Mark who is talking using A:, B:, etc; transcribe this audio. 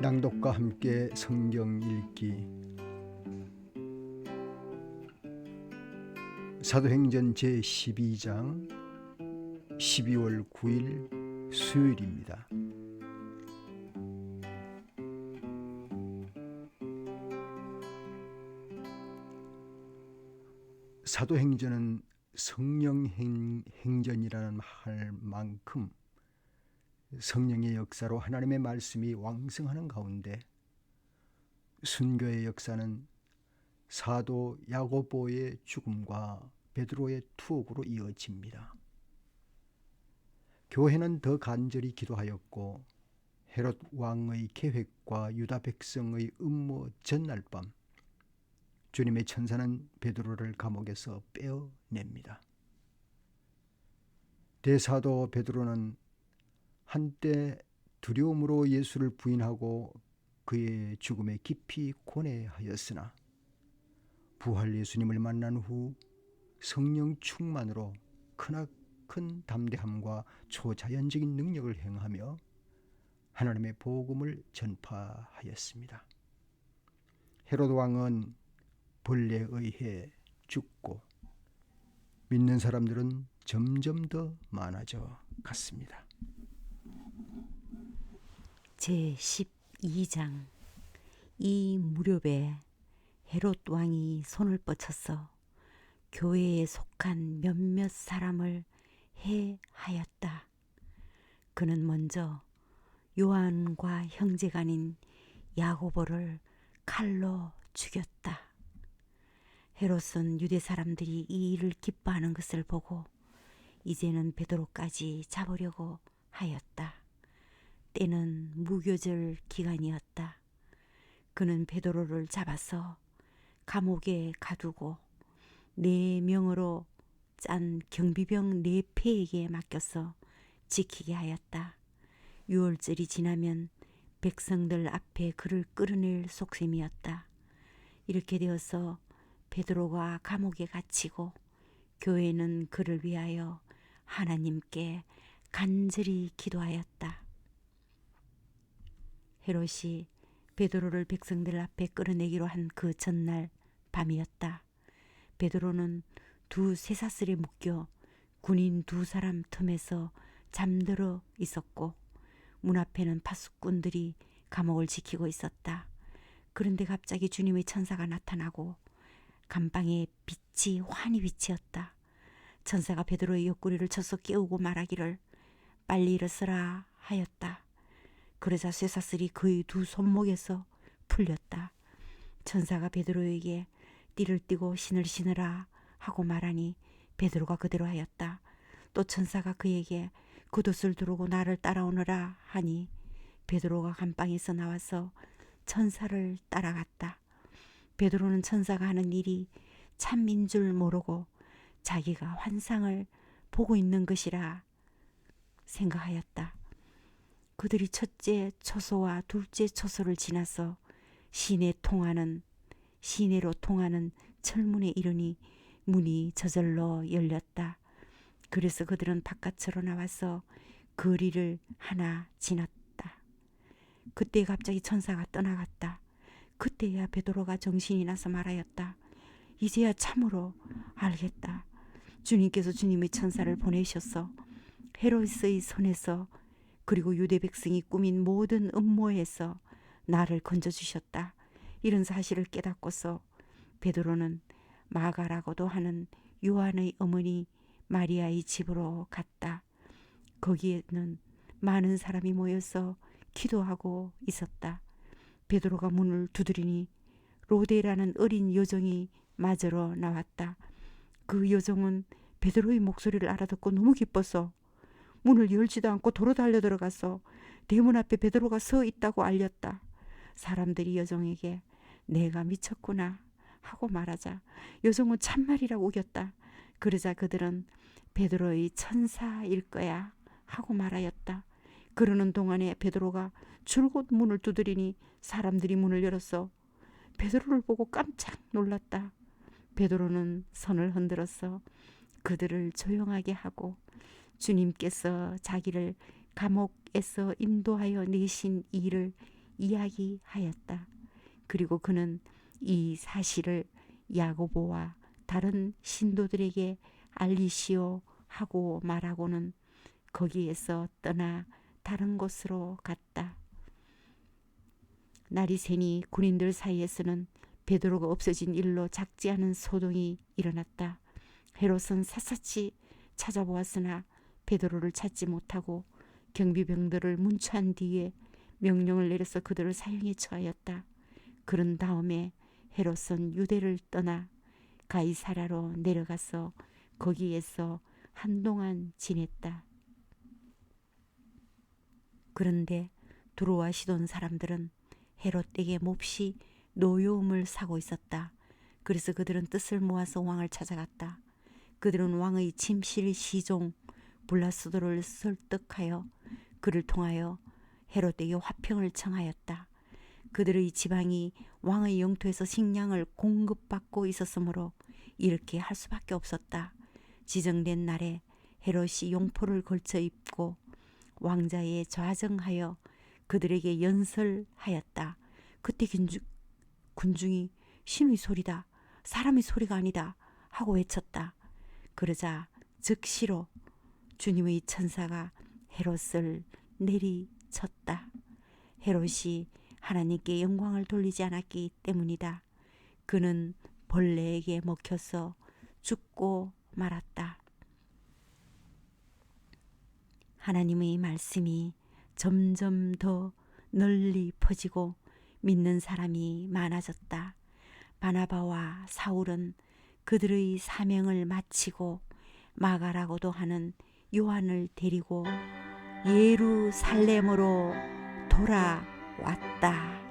A: 낭독과 함께 성경 읽기 사도행전 제 12장 12월 9일 수요일입니다. 사도행전은 성령 행, 행전이라는 할 만큼 성령의 역사로 하나님의 말씀이 왕성하는 가운데 순교의 역사는 사도 야고보의 죽음과 베드로의 투옥으로 이어집니다. 교회는 더 간절히 기도하였고 헤롯 왕의 계획과 유다 백성의 음모 전날 밤 주님의 천사는 베드로를 감옥에서 빼어냅니다. 대사도 베드로는 한때 두려움으로 예수를 부인하고 그의 죽음에 깊이 고뇌하였으나 부활 예수님을 만난 후 성령 충만으로 크나큰 담대함과 초자연적인 능력을 행하며 하나님의 복음을 전파하였습니다. 헤로드 왕은 벌레에 의해 죽고 믿는 사람들은 점점 더 많아져 갔습니다.
B: 제 12장 이 무렵에 헤롯 왕이 손을 뻗쳐서 교회에 속한 몇몇 사람을 해하였다. 그는 먼저 요한과 형제간인 야고보를 칼로 죽였다. 헤롯은 유대 사람들이 이 일을 기뻐하는 것을 보고 이제는 베드로까지 잡으려고 하였다. 때는 무교절 기간이었다. 그는 베드로를 잡아서 감옥에 가두고 네 명으로 짠 경비병 네 패에게 맡겨서 지키게 하였다. 유월절이 지나면 백성들 앞에 그를 끌어낼 속셈이었다. 이렇게 되어서 베드로가 감옥에 갇히고 교회는 그를 위하여 하나님께 간절히 기도하였다. 헤롯이 베드로를 백성들 앞에 끌어내기로 한 그 전날 밤이었다. 베드로는 두 쇠사슬에 묶여 군인 두 사람 틈에서 잠들어 있었고 문 앞에는 파수꾼들이 감옥을 지키고 있었다. 그런데 갑자기 주님의 천사가 나타나고 감방에 빛이 환히 비치었다. 천사가 베드로의 옆구리를 쳐서 깨우고 말하기를 빨리 일어서라 하였다. 그러자 쇠사슬이 그의 두 손목에서 풀렸다. 천사가 베드로에게 띠를 띠고 신을 신으라 하고 말하니 베드로가 그대로 하였다. 또 천사가 그에게 굿옷을 두르고 나를 따라오너라 하니 베드로가 감방에서 나와서 천사를 따라갔다. 베드로는 천사가 하는 일이 참인 줄 모르고 자기가 환상을 보고 있는 것이라 생각하였다. 그들이 첫째 초소와 둘째 초소를 지나서 시내 통하는 시내로 통하는 철문에 이르니 문이 저절로 열렸다. 그래서 그들은 바깥으로 나와서 거리를 하나 지났다. 그때 갑자기 천사가 떠나갔다. 그때야 베드로가 정신이 나서 말하였다. 이제야 참으로 알겠다. 주님께서 주님의 천사를 보내셔서 헤로스의 손에서 그리고 유대 백성이 꾸민 모든 음모에서 나를 건져 주셨다. 이런 사실을 깨닫고서 베드로는 마가라고도 하는 요한의 어머니 마리아의 집으로 갔다. 거기에는 많은 사람이 모여서 기도하고 있었다. 베드로가 문을 두드리니 로데라는 어린 여종이 맞으러 나왔다. 그 여종은 베드로의 목소리를 알아듣고 너무 기뻐서 문을 열지도 않고 도로 달려 들어가서 대문 앞에 베드로가 서 있다고 알렸다. 사람들이 여종에게 내가 미쳤구나 하고 말하자 여종은 참말이라고 우겼다. 그러자 그들은 베드로의 천사일 거야 하고 말하였다. 그러는 동안에 베드로가 줄곧 문을 두드리니 사람들이 문을 열었어. 베드로를 보고 깜짝 놀랐다. 베드로는 손을 흔들어서 그들을 조용하게 하고 주님께서 자기를 감옥에서 인도하여 내신 일을 이야기하였다. 그리고 그는 이 사실을 야고보와 다른 신도들에게 알리시오 하고 말하고는 거기에서 떠나 다른 곳으로 갔다. 날이 새니 군인들 사이에서는 베드로가 없어진 일로 작지 않은 소동이 일어났다. 헤롯은 샅샅이 찾아보았으나 베드로를 찾지 못하고 경비병들을 문초한 뒤에 명령을 내려서 그들을 사형에 처하였다. 그런 다음에 헤롯은 유대를 떠나 가이사라로 내려가서 거기에서 한동안 지냈다. 그런데 두로와 시돈 사람들은 헤롯에게 몹시 노여움을 사고 있었다. 그래서 그들은 뜻을 모아서 왕을 찾아갔다. 그들은 왕의 침실 시종 블라스도를 설득하여 그를 통하여 헤롯에게 화평을 청하였다. 그들의 지방이 왕의 영토에서 식량을 공급받고 있었으므로 이렇게 할 수밖에 없었다. 지정된 날에 헤롯이 용포를 걸쳐 입고 왕자에 좌정하여 그들에게 연설하였다. 그때 군중, 군중이 신의 소리다. 사람의 소리가 아니다. 하고 외쳤다. 그러자 즉시로 주님의 천사가 헤롯을 내리쳤다. 헤롯이 하나님께 영광을 돌리지 않았기 때문이다. 그는 벌레에게 먹혀서 죽고 말았다. 하나님의 말씀이 점점 더 널리 퍼지고 믿는 사람이 많아졌다. 바나바와 사울은 그들의 사명을 마치고 마가라고도 하는 요한을 데리고 예루살렘으로 돌아왔다.